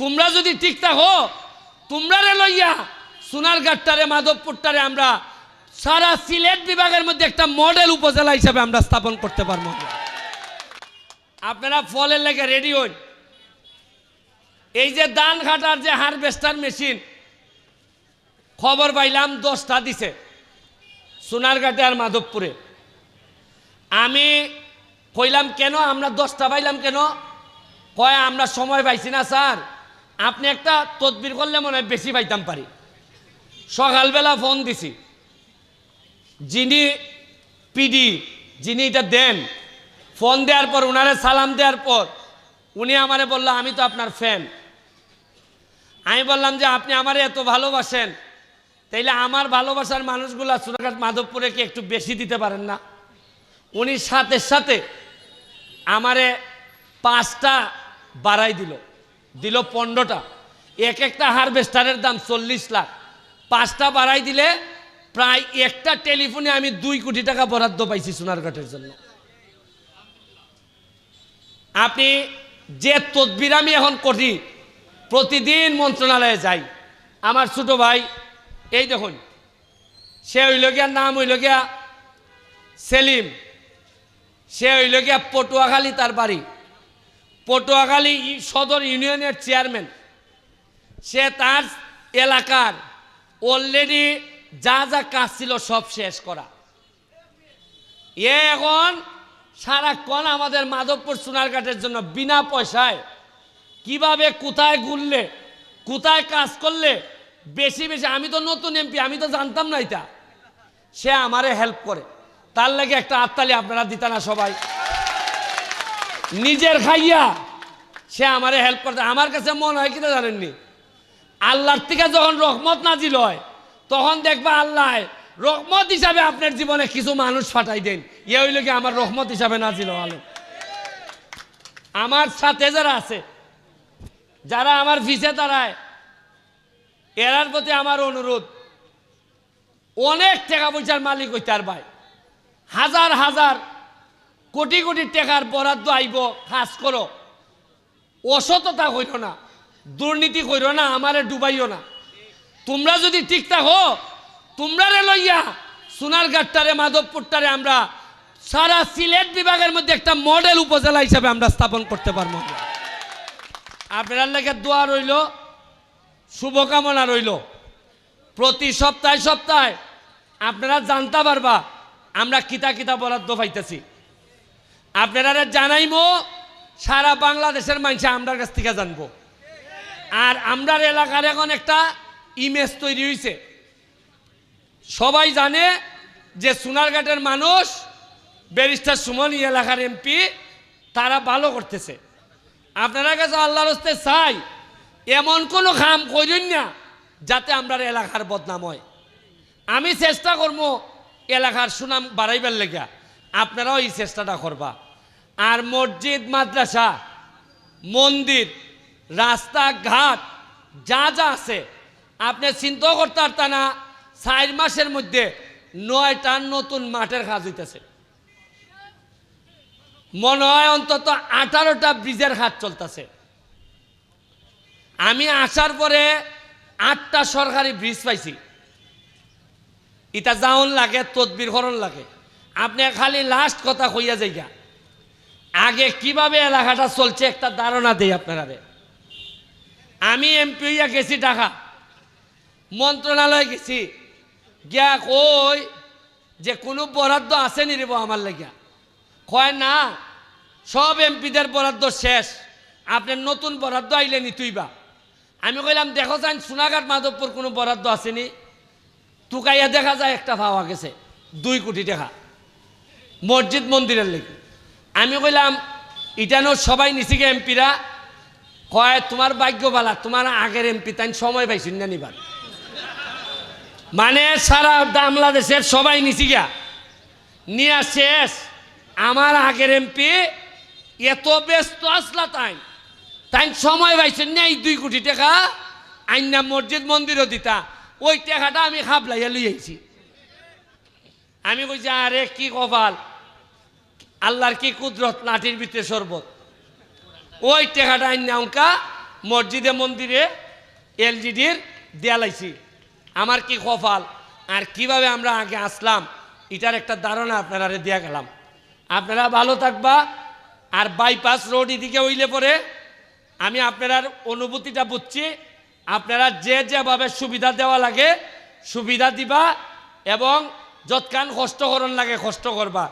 তোমরা যদি ঠিক থাকো তোমরা রে লইয়া সোনারঘাটটারে মাধবপুরটারে আমরা সারা সিলেট বিভাগের মধ্যে একটা মডেল উপজেলা হিসাবে আমরা স্থাপন করতে পারব। আপনারা ফলের লেগে রেডি হন। এই যে ধান কাটার যে হারভেস্টার মেশিন, খবর পাইলাম দশটা দিছে সোনারঘাটে আর মাধবপুরে। আমি কইলাম, কেন? আমরা দশটা পাইলাম কেন? কয়, আমরা সময় পাইছি না, স্যার। আপনি একটা তদবির করলে মনে হয় বেশি পাইতাম পারি। সকালবেলা ফোন দিছি। যিনি পিডি যিনি এটা দেন, ফোন দেওয়ার পর, উনারে সালাম দেওয়ার পর, উনি আমারে বলল, আমি তো আপনার ফ্যান আমি বললাম যে, আপনি আমারে এত ভালোবাসেন, তাইলে আমার ভালোবাসার মানুষগুলা সুরাঘাট মাধবপুরে কি একটু বেশি দিতে পারেন না? উনি সাথে সাথে আমারে পাঁচটা বাড়াই দিল। দিল পনেরোটা। এক একটা হারভেস্টারের দাম চল্লিশ লাখ। পাঁচটা বাড়াই দিলে প্রায় একটা টেলিফোনে আমি দুই কোটি টাকা বরাদ্দ পাইছি সোনারঘাটের জন্য। আপনি যে তদবির আমি এখন করি, প্রতিদিন মন্ত্রণালয়ে যাই। আমার ছোট ভাই, এই দেখুন, সে হইল গিয়া নাম হইল গিয়া সেলিম। সে হইল গিয়া পটুয়াখালী তার বাড়ি। পটুয়াখালী সদর ইউনিয়নের চেয়ারম্যান। সে তার এলাকার অলরেডি যা যা কাজ ছিল সব শেষ করা। এ এখন সারাক্ষণ আমাদের মাধবপুর সোনারঘাটের জন্য বিনা পয়সায় কীভাবে কোথায় ঘুরলে, কোথায় কাজ করলে বেশি বেশি, আমি তো নতুন এমপি আমি তো জানতাম না এটা। সে আমারে হেল্প করে। তার লাগে একটা আত্মালি আপনারা দিতা না সবাই। নিজের খাইয়া সে আমারে হেল্প করতে আমার কাছে মনে হয় কিনা জানেননি? আল্লাহর থেকে যখন রহমত নাজিল হয়, তখন দেখবা আল্লাহ রহমত হিসাবে আপনার জীবনে কিছু মানুষ ফাটাই দেন। ইয়ে হইল কি আমার রহমত হিসাবে নাজিল আলো। আমার সাথে যারা আছে, যারা আমার ফিসে দাঁড়ায়, এরার প্রতি আমার অনুরোধ, অনেক টাকা পয়সার মালিক হইতে আর ভাই। হাজার হাজার কোটি কোটি টাকার বরাদ্দ আইব কাজ করো। অসততা হইল না, দুর্নীতি কইর না, আমারে ডুবাইও না। তোমরা যদি ঠিক থাকো তোমরা রে লইয়া সোনারঘাটটারে মাধবপুরটারে আমরা সারা সিলেট বিভাগের মধ্যে একটা মডেল উপজেলা হিসাবে আমরা স্থাপন করতে পারব। আপনার লেগে দোয়া রইল, শুভকামনা রইল। প্রতি সপ্তাহে সপ্তাহে আপনারা জানতে পারবা, আমরা কিতা কিতা বরাদ্দ পাইতেছি। আপনারা জানাইমো, সারা বাংলাদেশের মানুষ আমরার কাছ থেকে জানব। আর আমরার এলাকার এখন একটা ইমেজ তৈরি হয়েছে সবাই জানে যে সোনারঘাটের মানুষ, ব্যারিস্টার সুমন এলাকার এমপি, তারা ভালো করতেছে। আপনারা কাছে আল্লাহর হস্তে চাই, এমন কোনো কাম করেন না, যাতে আমরা এলাকার বদনাম হয়। আমি চেষ্টা করব এলাকার সুনাম বাড়াইবার লেগা। আপনারাও এই চেষ্টাটা করবা। আর মসজিদ, মাদ্রাসা, মন্দির, রাস্তাঘাট, যা যা আছে, আপনি চিন্তাও করতে পারতা না, চার মাসের মধ্যে নয়টা নতুন মাঠের কাজ হইতেছে। মনে হয় অন্তত আঠারোটা ব্রিজের কাজ চলতেছে। আমি আসার পরে আটটা সরকারি ব্রিজ পাইছি। এটা যাওন লাগে, তদবির করণ লাগে। আপনি খালি লাস্ট কথা কইয়া যাইগা। আগে কীভাবে এলাকাটা চলছে একটা ধারণা দেই আপনারা আমি এমপি হইয়া গেছি ঢাকা, মন্ত্রণালয়ে গেছি। গিয়া কই যে কোনো বরাদ্দ আছে নি রেব আমার লাগিয়া কয় না, সব এমপিদের বরাদ্দ শেষ। আপনার নতুন বরাদ্দ আইলে তুইবা আমি কইলাম, দেখো যান সোনাঘাট মাধবপুর কোনো বরাদ্দ আসেনি টুকাইয়া দেখা যায় একটা পাওয়া গেছে, দুই কোটি টাকা। মসজিদ মন্দিরের লেগে। আমি কইলাম, ইটানো সবাই নিছিগে এমপিরা। কয়, তোমার ভাগ্য বালা তোমার আগের এমপি তাই সময় পাইছেন না নিবার। মানে সারা বাংলাদেশের সবাই গা নিয়ে শেষ, আমার আগের এমপি এত ব্যস্ত আসলা তাই তাই সময় পাইছেন না এই দুই কোটি টাকা, আইনা মসজিদ মন্দিরও দিতা। ওই টাকাটা আমি খাবলাইয়া লই আইছি আমি কইছি, আরে কি কপাল? আল্লাহর কি কুদরত? লাঠির ভিতরে শরবত। ওই টাকাটা অঙ্কা মসজিদে, মন্দিরে এলজিডির দেয়ালাইছি। আমার কি কপাল? আর কীভাবে আমরা আগে আসলাম? এটার একটা ধারণা আপনারা দেয়া গেলাম। আপনারা ভালো থাকবা, আর বাইপাস রোড এদিকে হইলে পরে আমি আপনার অনুভূতিটা বুঝছি। আপনারা যে যেভাবে সুবিধা দেওয়া লাগে, সুবিধা দিবা এবং যৎকান কষ্ট করণ লাগে কষ্ট করবা।